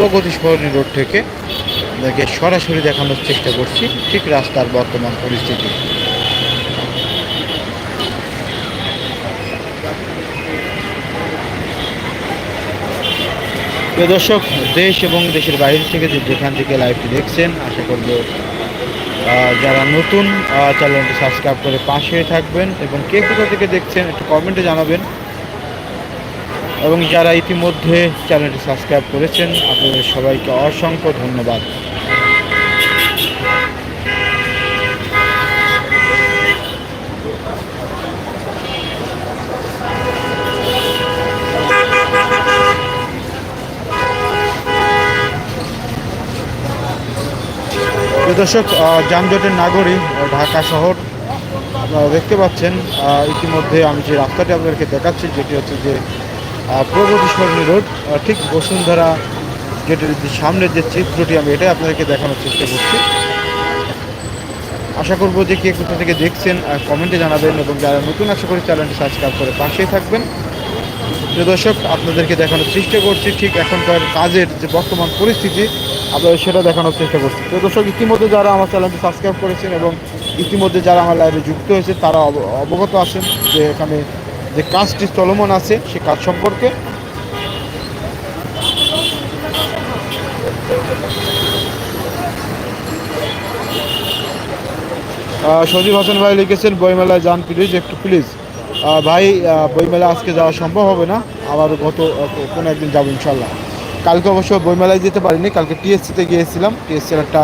প্রগতি সরণি road থেকে আপনাকে সরাসরি দেখানোর চেষ্টা করছি, ঠিক রাস্তার বর্তমান পরিস্থিতি। দর্শক, দেশ এবং দেশের বাইরে থেকে যেখান থেকে লাইভটি দেখছেন, আশা করব যারা নতুন চ্যানেলটি সাবস্ক্রাইব করে পাশে থাকবেন এবং কে কোথা থেকে দেখছেন একটু কমেন্টে জানাবেন। এবং যারা ইতিমধ্যে চ্যানেলটি সাবস্ক্রাইব করেছেন, আপনাদের সবাইকে অসংখ্য ধন্যবাদ। দর্শক যানজটের নাগরী ঢাকা শহর দেখতে পাচ্ছেন ইতিমধ্যে আমি যে রাস্তাটি আপনাদেরকে দেখাচ্ছি, যেটি হচ্ছে যে প্রগতি সরণী রোড ঠিক বসুন্ধরা গেটের যে সামনের যে চিত্রটি আমি এটাই আপনাদেরকে দেখানোর চেষ্টা করছি। আশা করব যে কে কোথা থেকে দেখছেন কমেন্টে জানাবেন এবং যারা নতুন আশা করি চ্যানেলটি সাবস্ক্রাইব করে পাশেই থাকবেন। প্রিয় দর্শক, আপনাদেরকে দেখানোর চেষ্টা করছি, ঠিক এখনকার কাজের যে বর্তমান পরিস্থিতি, আপনাদের সেটা দেখানোর চেষ্টা করছি। প্রিয় দর্শক, ইতিমধ্যে যারা আমার চ্যানেলটি সাবস্ক্রাইব করেছেন এবং ইতিমধ্যে যারা আমার লাইভে যুক্ত হয়েছে তারা অব- অবগত আছেন যে এখানে যে কাজটি চলমান আছে সে কাজ সম্পর্কে। সজীব হাসান ভাই লিখেছেন বইমেলায় যান প্লিজ একটু প্লিজ ভাই বইমেলা আজকে যাওয়া সম্ভব হবে না? আবার গত কোনো একদিন যাব ইনশাল্লাহ কালকে অবশ্য বইমেলায় যেতে পারিনি, কালকে টিএসসিতে গিয়েছিলাম। টিএসসির একটা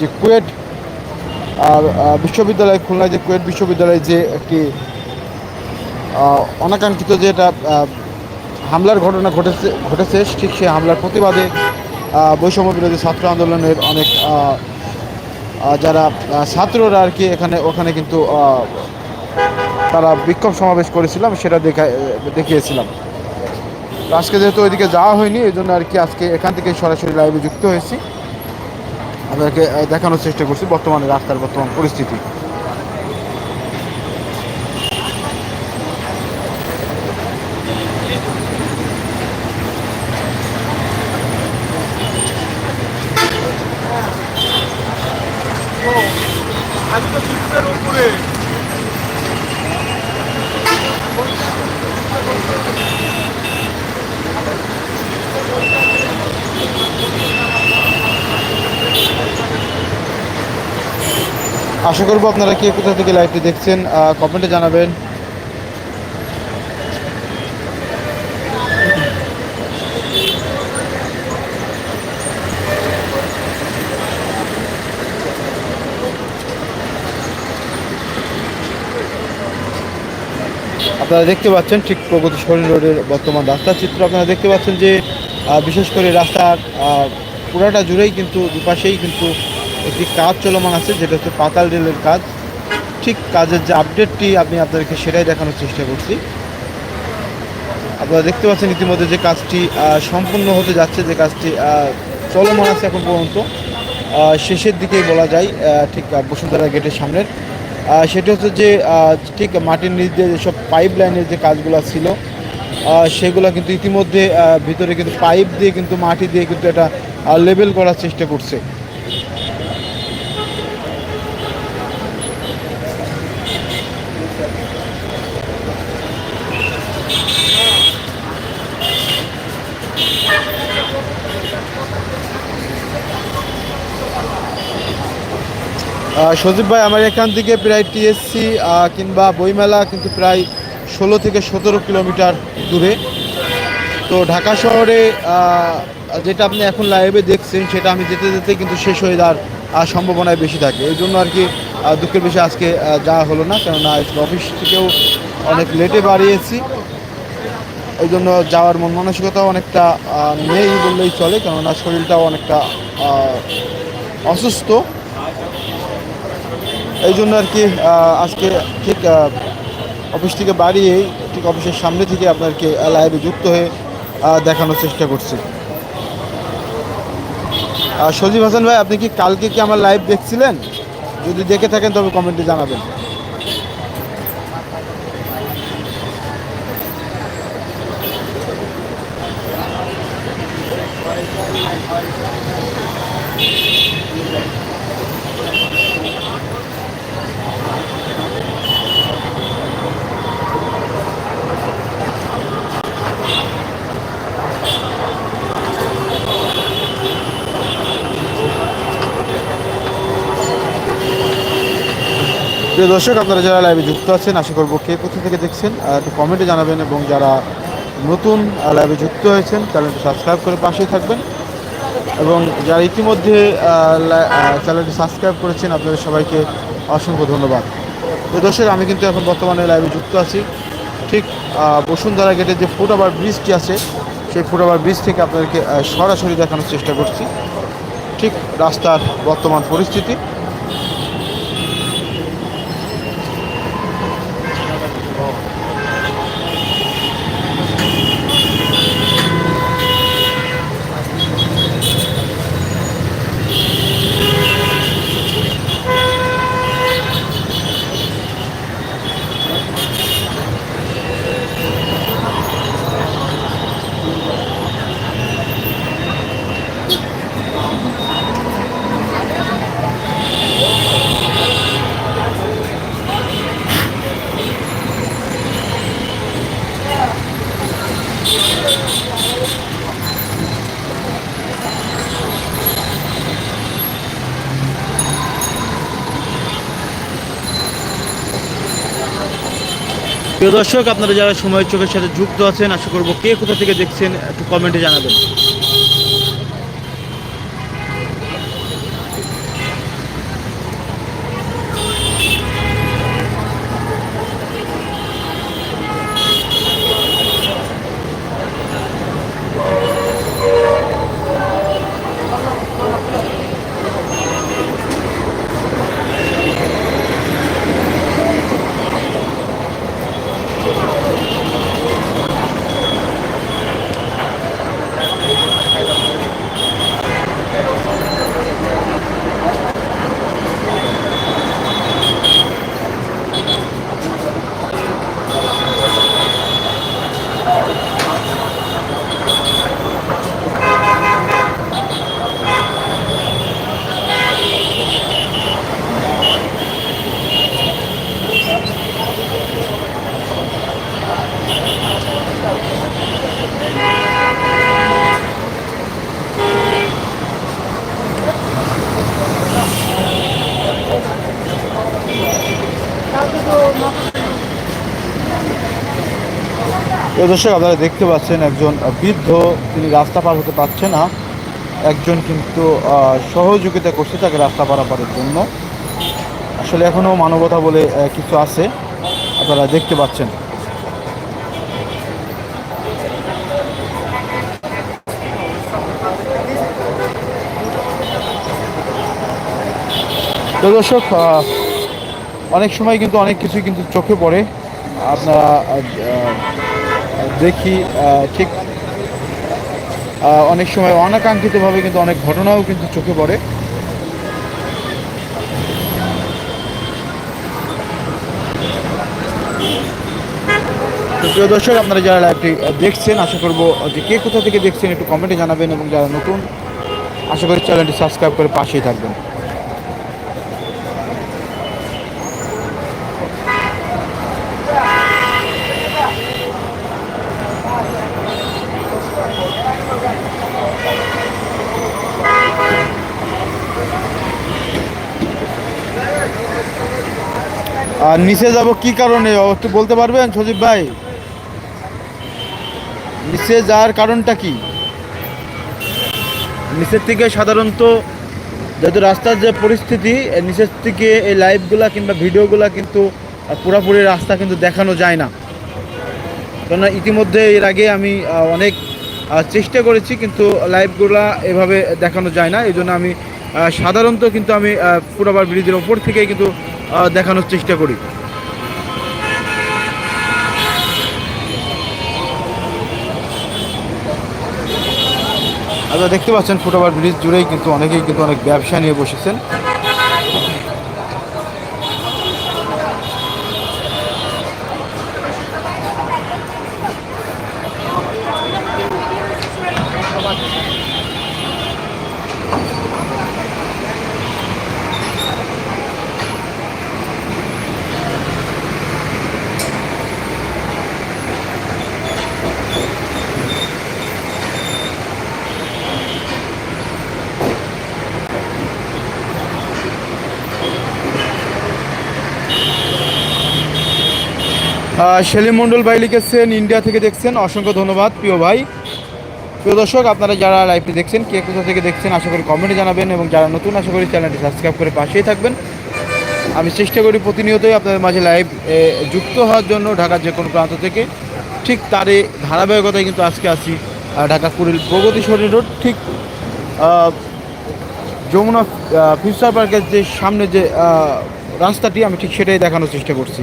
যে কুয়েট বিশ্ববিদ্যালয়, খুলনায় যে কুয়েট বিশ্ববিদ্যালয়ে যে একটি অনাকাঙ্ক্ষিত যে এটা হামলার ঘটনা ঘটেছে ঘটেছে ঠিক সেই হামলার প্রতিবাদে বৈষম্য বিরোধী ছাত্র আন্দোলনের অনেক যারা ছাত্ররা আর কি এখানে ওখানে কিন্তু তারা বিক্ষোভ সমাবেশ করেছিলাম সেটা দেখা দেখিয়েছিলাম। আজকে যেহেতু ওইদিকে যাওয়া হয়নি এই জন্য আর কি আজকে এখান থেকে সরাসরি লাইভে যুক্ত হয়েছি। আপনাদেরকে আহ, দেখানোর চেষ্টা করছি বর্তমানে রাস্তার বর্তমান পরিস্থিতি। আশা করব আপনারা কে কোথা থেকে লাইভটি দেখছেন কমেন্টে জানাবেন। আপনারা দেখতে পাচ্ছেন ঠিক প্রগতি সরণি রোডের বর্তমান রাস্তার চিত্র। আপনারা দেখতে পাচ্ছেন যে বিশেষ করে রাস্তার পুরাটা জুড়েই কিন্তু দুপাশেই কিন্তু একটি কাজ চলমান আছে, যেটা হচ্ছে পাতাল রেলের কাজ। ঠিক কাজের যে আপডেটটি আমি আপনাদেরকে সেটাই দেখানোর চেষ্টা করছি। আপনারা দেখতে পাচ্ছেন ইতিমধ্যে যে কাজটি সম্পূর্ণ হতে যাচ্ছে, যে কাজটি চলমান আছে এখন পর্যন্ত। শেষের দিকেই বলা যায় ঠিক বসুন্ধরা গেটের সামনের। সেটি হচ্ছে যে ঠিক মাটির নিচ দিয়ে যেসব পাইপ লাইনের যে কাজগুলো ছিল সেগুলো কিন্তু ইতিমধ্যে ভিতরে কিন্তু পাইপ দিয়ে কিন্তু মাটি দিয়ে কিন্তু এটা লেবেল করার চেষ্টা করছে। সজীব ভাই, আমার এখান থেকে প্রায় টিএসসি কিংবা বইমেলা কিন্তু প্রায় ষোলো থেকে সতেরো কিলোমিটার দূরে। তো ঢাকা শহরে যেটা আপনি এখন লাইভে দেখছেন, সেটা আমি যেতে যেতে কিন্তু শেষ হয়ে যাওয়ার সম্ভাবনায় বেশি থাকে। এই জন্য আর কি দুঃখের বিষয় আজকে যাওয়া হলো না, কেননা অফিস থেকেও অনেক লেটে বাড়িয়েছি। এই জন্য যাওয়ার মন মানসিকতাও অনেকটা নেই বললেই চলে, কেননা শরীরটাও অনেকটা অসুস্থ। এই জন্য আর কি আজকে ঠিক অফিস থেকে বাড়িয়েই ঠিক অফিসের সামনে থেকে আপনাদেরকে লাইভে যুক্ত হয়ে দেখানোর চেষ্টা করছি। সজীব হাসান ভাই, আপনি কি কালকে কি আমার লাইভ দেখছিলেন? যদি দেখে থাকেন তবে কমেন্টে জানাবেন। প্রিয় দর্শক, আপনারা যারা লাইভে যুক্ত আছেন, আশা করব কে কোথা থেকে দেখছেন একটু কমেন্টে জানাবেন এবং যারা নতুন লাইভে যুক্ত হয়েছেন চ্যানেলটি সাবস্ক্রাইব করে পাশেই থাকবেন। এবং যারা ইতিমধ্যে চ্যানেলটি সাবস্ক্রাইব করেছেন, আপনাদের সবাইকে অসংখ্য ধন্যবাদ। প্রিয় দর্শক, আমি কিন্তু এখন বর্তমানে লাইভে যুক্ত আছি। ঠিক বসুন্ধরা গেটের যে ফুটওভার ব্রিজটি আছে, সেই ফুটওভার ব্রিজ থেকে আপনাদেরকে সরাসরি দেখানোর চেষ্টা করছি। ঠিক, রাস্তার বর্তমান পরিস্থিতি। প্রিয় দর্শক, আপনারা যারা সময়ের চোখের সাথে যুক্ত আছেন, আশা করব কে কোথা থেকে দেখছেন, একটু কমেন্টে জানাবেন। প্রিয় দর্শক, আপনারা দেখতে পাচ্ছেন একজন বৃদ্ধ, তিনি রাস্তা পার হতে পারছে না। একজন কিন্তু সহযোগিতা করছে তাকে রাস্তা পারাপারের জন্য। আসলে এখনও মানবতা বলে কিছু আছে। আপনারা দেখতে পাচ্ছেন। তো দর্শক অনেক সময় কিন্তু অনেক কিছুই কিন্তু চোখে পড়ে। আপনারা দেখি ঠিক অনেক সময় অনাকাঙ্ক্ষিতভাবে কিন্তু অনেক ঘটনাও কিন্তু চোখে পড়ে। প্রিয় দর্শক, আপনারা যারা লাইভটি দেখছেন, আশা করব যে কে কোথা থেকে দেখছেন একটু কমেন্টে জানাবেন এবং যারা নতুন, আশা করি চ্যানেলটি সাবস্ক্রাইব করে পাশেই থাকবেন। আর নিচে যাব কি কারণে? একটু বলতে পারবেন, সজীব ভাই? নিচে যাওয়ার কারণটা কি? নিচের থেকে সাধারণত যেহেতু রাস্তার যে পরিস্থিতি নিচের থেকে এই লাইভগুলা কিংবা ভিডিওগুলা কিন্তু পুরোপুরি রাস্তা কিন্তু দেখানো যায় না। কেননা ইতিমধ্যে এর আগে আমি অনেক চেষ্টা করেছি, কিন্তু লাইভগুলা এভাবে দেখানো যায় না। এই জন্য আমি সাধারণত কিন্তু আমি পুরোবার ব্রিজের ওপর থেকেই কিন্তু দেখানোর চেষ্টা করি। আচ্ছা দেখতে পাচ্ছেন ফুটওভার ব্রিজ জুড়েই কিন্তু অনেকেই কিন্তু অনেক ব্যবসা নিয়ে বসেছেন। সেলিম মণ্ডল ভাই লিখেছেন, ইন্ডিয়া থেকে দেখছেন। অসংখ্য ধন্যবাদ, প্রিয় ভাই। প্রিয় দর্শক, আপনারা যারা লাইভটি দেখছেন, কে কোথা থেকে দেখছেন, আশা করি কমেন্টে জানাবেন এবং যারা নতুন, আশা করি চ্যানেলটি সাবস্ক্রাইব করে পাশেই থাকবেন। আমি চেষ্টা করি প্রতিনিয়তই আপনাদের মাঝে লাইভ যুক্ত হওয়ার জন্য ঢাকার যে কোনো প্রান্ত থেকে। ঠিক তারই ধারাবাহিকতায় কিন্তু আজকে আছি ঢাকা কুড়িল প্রগতিসরী রোড। ঠিক যমুনা ফিউচার পার্কের যে সামনে যে রাস্তাটি, আমি ঠিক সেটাই দেখানোর চেষ্টা করছি।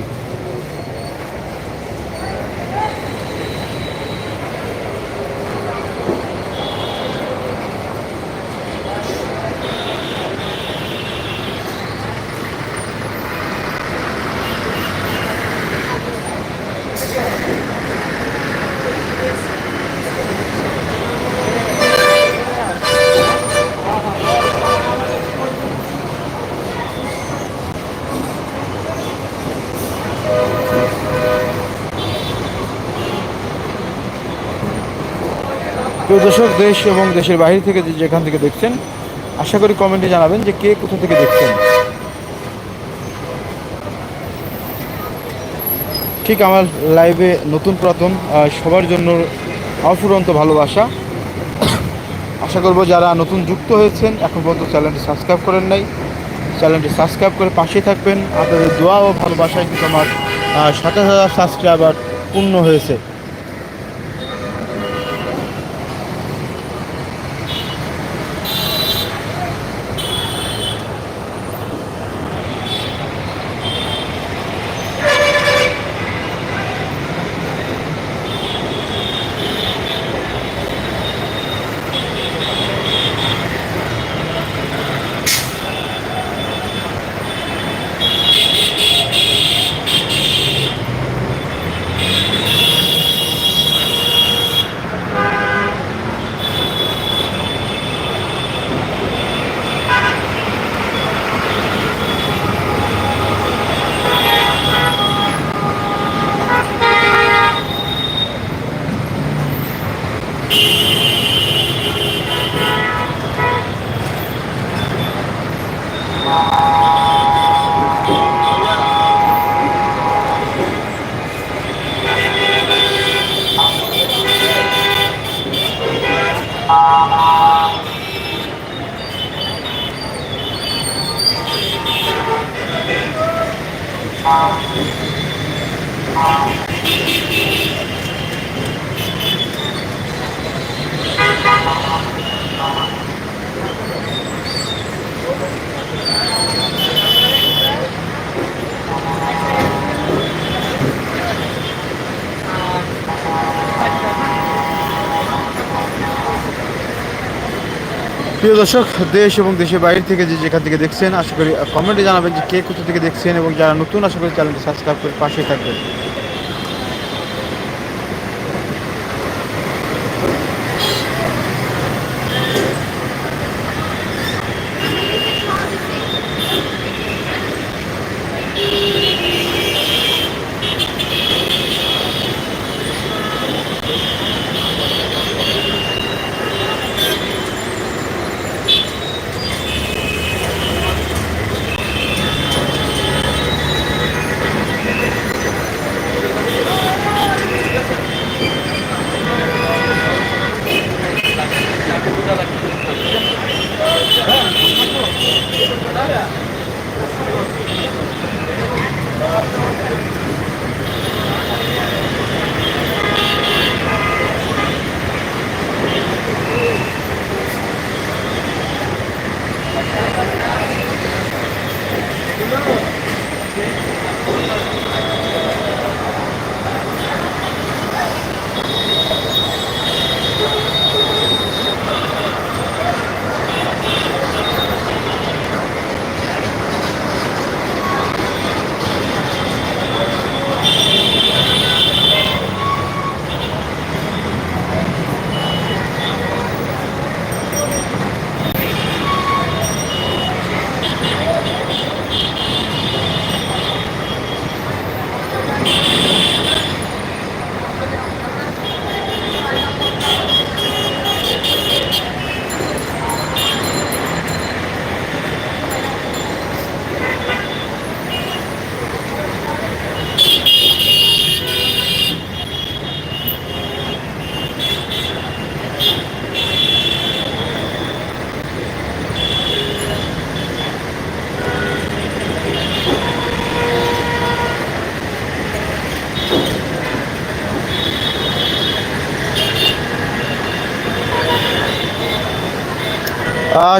প্রিয় দর্শক, দেশ এবং দেশের বাইরে থেকে যেখান থেকে দেখছেন, আশা করি কমেন্টে জানাবেন যে কে কোথা থেকে দেখছেন। ঠিক আমার লাইভে নতুন প্রথম সবার জন্য অফুরন্ত ভালোবাসা। আশা করব যারা নতুন যুক্ত হয়েছেন, এখন পর্যন্ত চ্যানেলটি সাবস্ক্রাইব করেন নাই, চ্যানেলটি সাবস্ক্রাইব করে পাশে থাকবেন। আপনাদের দোয়া ও ভালোবাসায় কিন্তু আমার সাতাশ হাজার সাবস্ক্রাইবার পূর্ণ হয়েছে। Thank you. প্রিয় দর্শক, দেশ এবং দেশের বাইরে থেকে যে যেখান থেকে দেখছেন, আশা করি কমেন্টে জানাবেন যে কে কোথা থেকে দেখছেন এবং যারা নতুন, আশা করি চ্যানেলটি সাবস্ক্রাইব করে পাশে থাকবেন।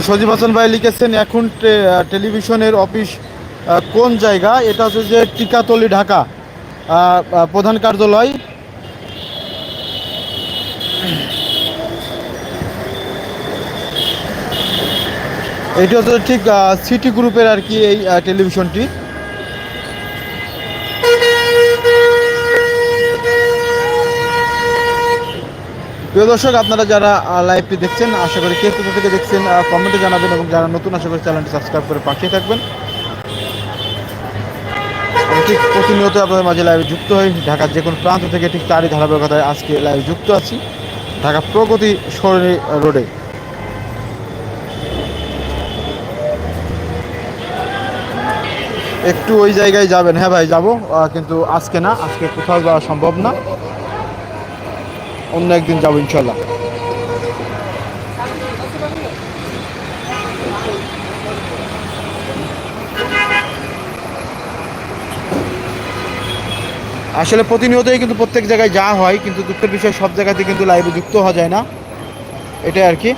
সজীব হাসান ভাই লিখেছেন, এখন টেলিভিশনের অফিস কোন জায়গা? এটা হচ্ছে যে টিকাতলি, ঢাকা। প্রধান কার্যালয়। এটি হচ্ছে ঠিক সিটি গ্রুপের আর কি এই টেলিভিশনটি। প্রিয় দর্শক, আপনারা যারা লাইভটি দেখছেন, আশা করি কে কোথা থেকে দেখছেন কমেন্টে জানাবেন এবং যারা নতুন, আশা করি চ্যানেলটি সাবস্ক্রাইব করে পাঠিয়ে থাকবেন। ঠিক প্রতিনিয়ত আপনাদের মাঝে লাইভে যুক্ত হই। ঢাকার যে কোনো প্রান্ত থেকে ঠিক তারই ধারাবাহিকতায় আজকে লাইভে যুক্ত আছি। ঢাকা প্রগতি সরণি রোডে। একটু ওই জায়গায় যাবেন। হ্যাঁ ভাই, যাব। কিন্তু আজকে না, আজকে কোথাও যাওয়া সম্ভব না। অন্য একদিন যাব ইনশাল্লাহ। আসলে প্রতিনিয়তই কিন্তু প্রত্যেক জায়গায় যাওয়া হয়, কিন্তু দুঃখের বিষয় সব জায়গাতে কিন্তু লাইভে যুক্ত হওয়া যায় না। এটাই আর কি।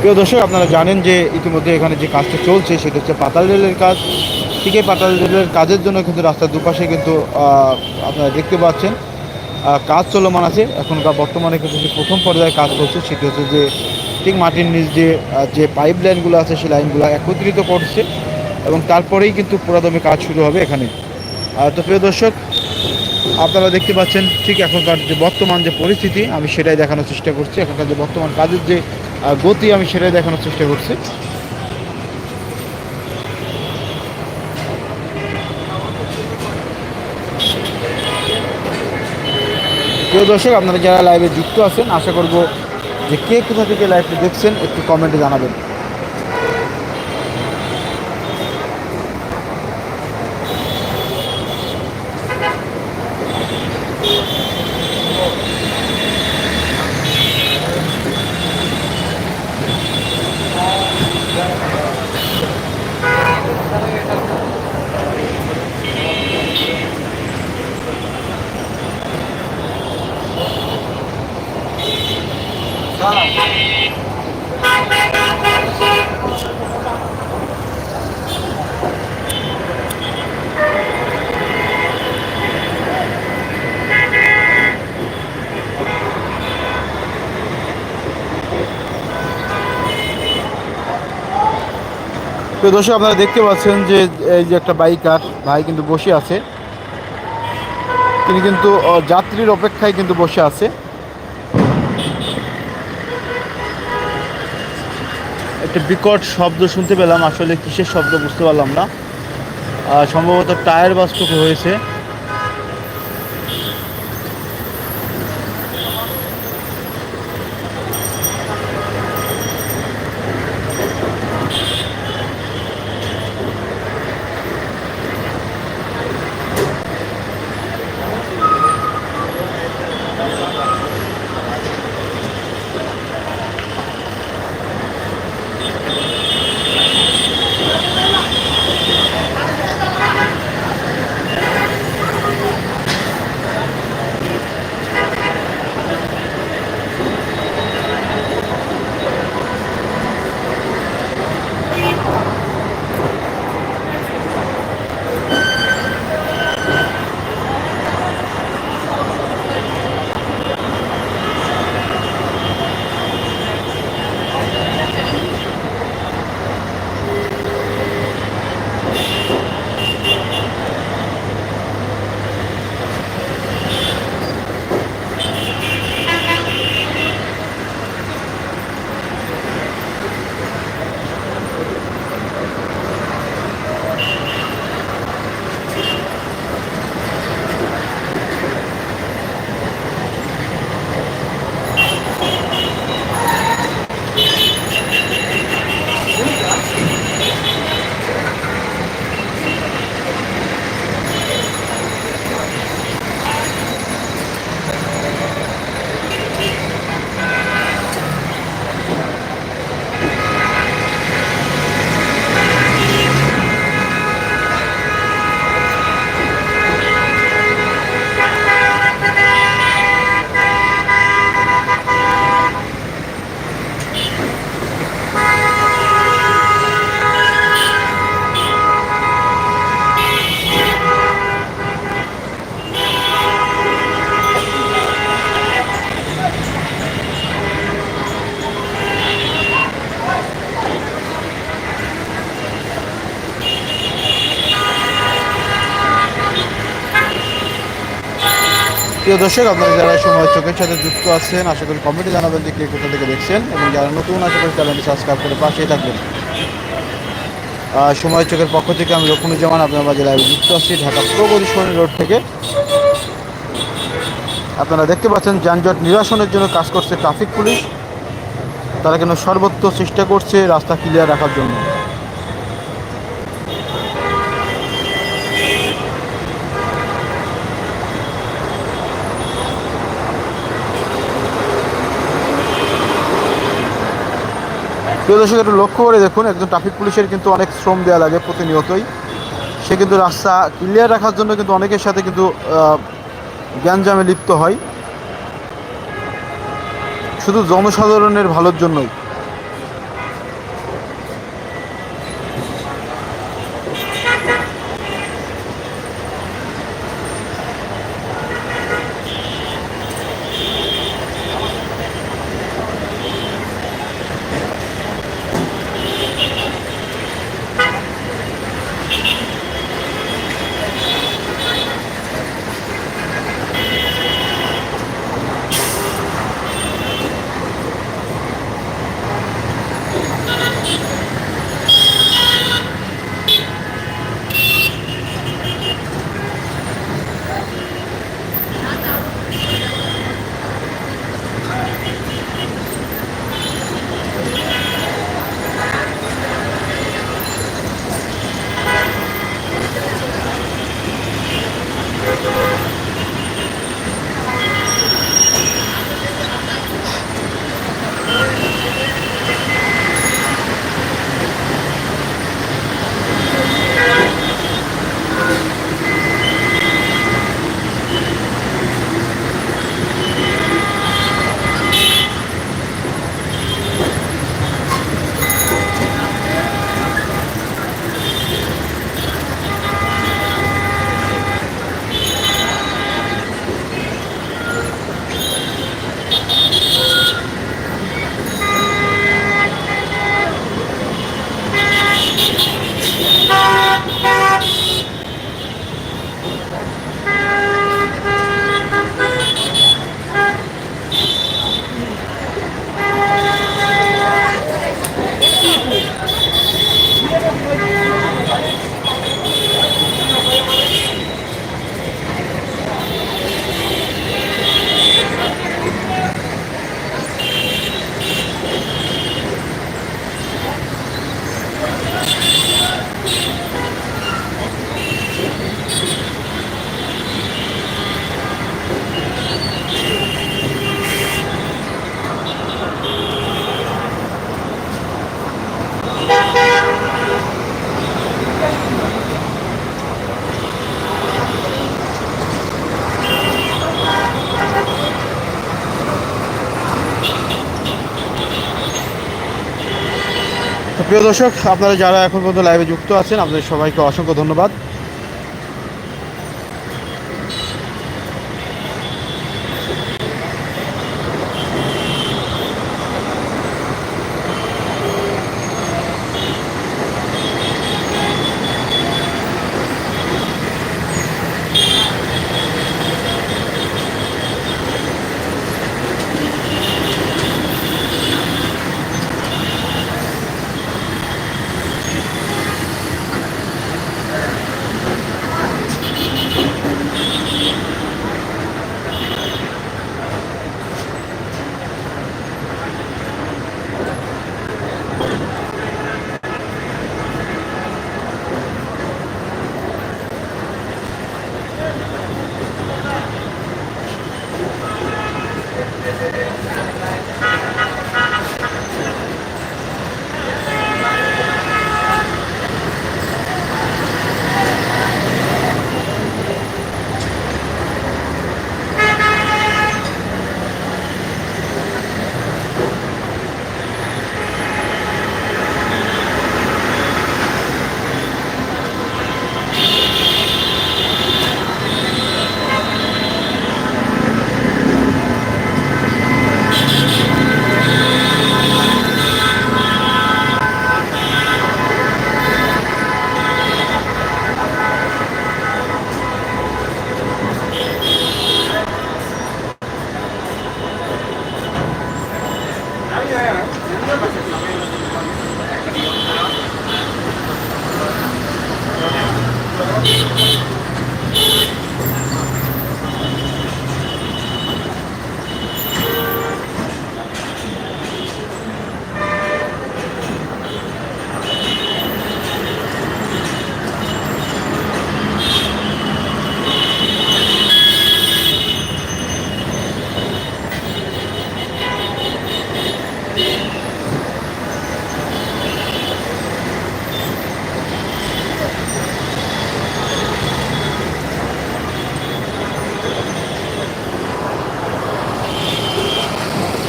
প্রিয় দর্শক, আপনারা জানেন যে ইতিমধ্যে এখানে যে কাজটা চলছে, সেটা হচ্ছে পাতাল রেলের কাজ। ঠিক এই পাতাল রেলের কাজের জন্য কিন্তু রাস্তার দুপাশে কিন্তু আপনারা দেখতে পাচ্ছেন কাজ চলমান আছে। এখনকার বর্তমানে কিন্তু যে প্রথম পর্যায়ে কাজ চলছে, সেটি হচ্ছে যে ঠিক মাটির নিচ দিয়ে যে পাইপ লাইনগুলো আছে, সেই লাইনগুলো একত্রিত করছে এবং তারপরেই কিন্তু পুরাদমে কাজ শুরু হবে এখানে। তো প্রিয় দর্শক, আপনারা দেখতে পাচ্ছেন, ঠিক এখনকার যে বর্তমান যে পরিস্থিতি, আমি সেটাই দেখানোর চেষ্টা করছি। এখনকার যে বর্তমান কাজের যে গতি আমি সেটাই দেখানোর চেষ্টা করছি। প্রিয় দর্শক, আপনারা যারা লাইভে যুক্ত আছেন, আশা করব যে কে কোথা থেকে লাইভটি দেখছেন, একটু কমেন্টে জানাবেন। তো দর্শক, আপনারা দেখতে পাচ্ছেন যে এই যে একটা বাইকার ভাই কিন্তু বসে আছে। তিনি কিন্তু যাত্রীর অপেক্ষায় কিন্তু বসে আছে। একটা বিকট শব্দ শুনতে পেলাম। আসলে কিসের শব্দ বুঝতে পারলাম না। সম্ভবত টায়ার বাস্তব হয়েছে। প্রিয় দর্শক, আপনারা যারা সময় চোখের সাথে যুক্ত আছেন, আশা করি কমেন্টে জানাবেন যে কে কোথা থেকে দেখছেন এবং যারা নতুন, আশা করি চ্যানেলটি সাবস্ক্রাইব করে পাশেই থাকবেন। সময় চোখের পক্ষ থেকে আমি রকুনুজ্জামান আপনার মাঝে যুক্ত আছি, ঢাকা প্রগতি সরণি রোড থেকে। আপনারা দেখতে পাচ্ছেন যানজট নিরসনের জন্য কাজ করছে ট্রাফিক পুলিশ। তারা কেন সর্বত্র চেষ্টা করছে রাস্তা ক্লিয়ার রাখার জন্য। প্রিয় দর্শক, একটু লক্ষ্য করে দেখুন, একজন ট্রাফিক পুলিশের কিন্তু অনেক শ্রম দেওয়া লাগে প্রতিনিয়তই। সে কিন্তু রাস্তা ক্লিয়ার রাখার জন্য কিন্তু অনেকের সাথে কিন্তু গ্যাঞ্জামে লিপ্ত হয়। শুধু জনসাধারণের ভালোর জন্যই। প্রিয় দর্শক আপনারা যারা এখন পর্যন্ত লাইভে যুক্ত আছেন আপনাদের সবাইকে অসংখ্য ধন্যবাদ।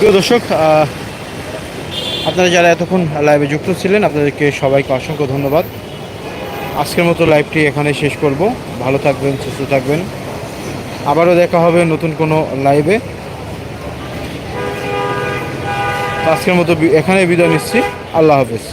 প্রিয় দর্শক আপনারা যারা এতক্ষণ লাইভে যুক্ত ছিলেন, আপনাদেরকে সবাইকে অসংখ্য ধন্যবাদ। আজকের মতো লাইভটি এখানে শেষ করব। ভালো থাকবেন, সুস্থ থাকবেন। আবারও দেখা হবে নতুন কোনো লাইভে আজকের মতো এখানে বিদায় নিচ্ছি। আল্লাহ হাফেজ।